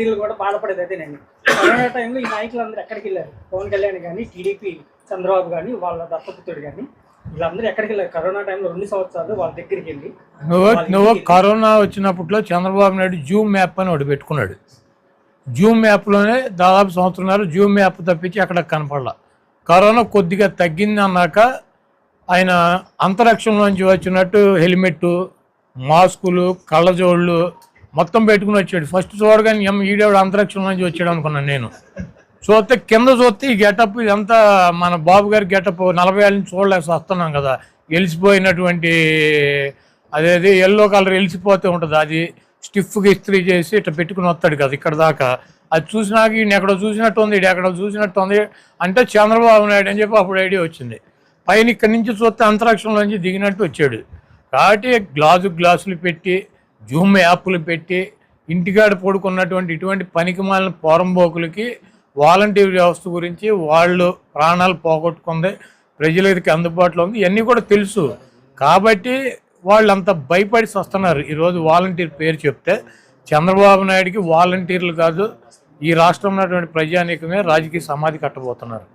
వీళ్ళు కూడా బాధపడేది అదేనండి కరోనా టైంలో ఈ నాయకులందరూ ఎక్కడికి వెళ్ళారు? పవన్ కళ్యాణ్ కానీ టీడీపీ చంద్రబాబు కానీ వాళ్ళ దత్తపుత్రుడు కానీ వీళ్ళందరూ ఎక్కడికి వెళ్ళారు? కరోనా టైంలో రెండు సంవత్సరాలు వాళ్ళ దగ్గరికి వెళ్ళి నువ్వు కరోనా వచ్చినప్పట్లో చంద్రబాబు నాయుడు జూమ్ మ్యాప్ అని ఒకటి పెట్టుకున్నాడు. జూమ్ మ్యాప్లోనే దాదాపు సంవత్సరాలు జూమ్ మ్యాప్ తప్పించి అక్కడ కనపడలా. కరోనా కొద్దిగా తగ్గింది అన్నాక ఆయన అంతరిక్షంలోంచి వచ్చినట్టు హెల్మెట్ మాస్కులు కళ్ళజోళ్ళు మొత్తం పెట్టుకుని వచ్చాడు. ఫస్ట్ చూడగానే ఎం ఈడేవాడు అంతరిక్షంలోంచి వచ్చాడు అనుకున్నాను నేను. చూస్తే కింద చూస్తే ఈ గెటప్ ఇదంతా మన బాబు గారి గెటప్ నలభై ఏళ్ళని చూడలేక వస్తున్నాం కదా. ఎలిసిపోయినటువంటి అదేది ఎల్లో కలర్ ఎలిసిపోతే ఉంటుంది. అది స్టిఫ్గా ఇస్త్రీ చేసి ఇట్లా పెట్టుకుని వస్తాడు కదా ఇక్కడ దాకా. అది చూసినాక ఈయన ఎక్కడో చూసినట్టు ఉంది ఎక్కడో చూసినట్టు ఉంది. అంటే చంద్రబాబు నాయుడు అని చెప్పి అప్పుడు ఐడియా వచ్చింది. పైన ఇక్కడి నుంచి చూస్తే అంతరిక్షంలోంచి దిగినట్టు వచ్చాడు. కాబట్టి గ్లాసు గ్లాసులు పెట్టి జూమ్ యాప్లు పెట్టి ఇంటికాడ పడుకున్నటువంటి ఇటువంటి పనికిమాలిన పోరంబోకులకి వాలంటీర్ వ్యవస్థ గురించి వాళ్ళు ప్రాణాలు పోగొట్టుకుంది ప్రజలకి అందుబాటులో ఉంది ఇవన్నీ కూడా తెలుసు. కాబట్టి వాళ్ళు అంత భయపడి వస్తున్నారు ఈరోజు వాలంటీర్ పేరు చెప్తే చంద్రబాబు నాయుడికి వాలంటీర్లు కాదు ఈ రాష్ట్రంలో ఉన్నటువంటి ప్రజానీకమే రాజకీయ సమాధి కట్టబోతున్నారు.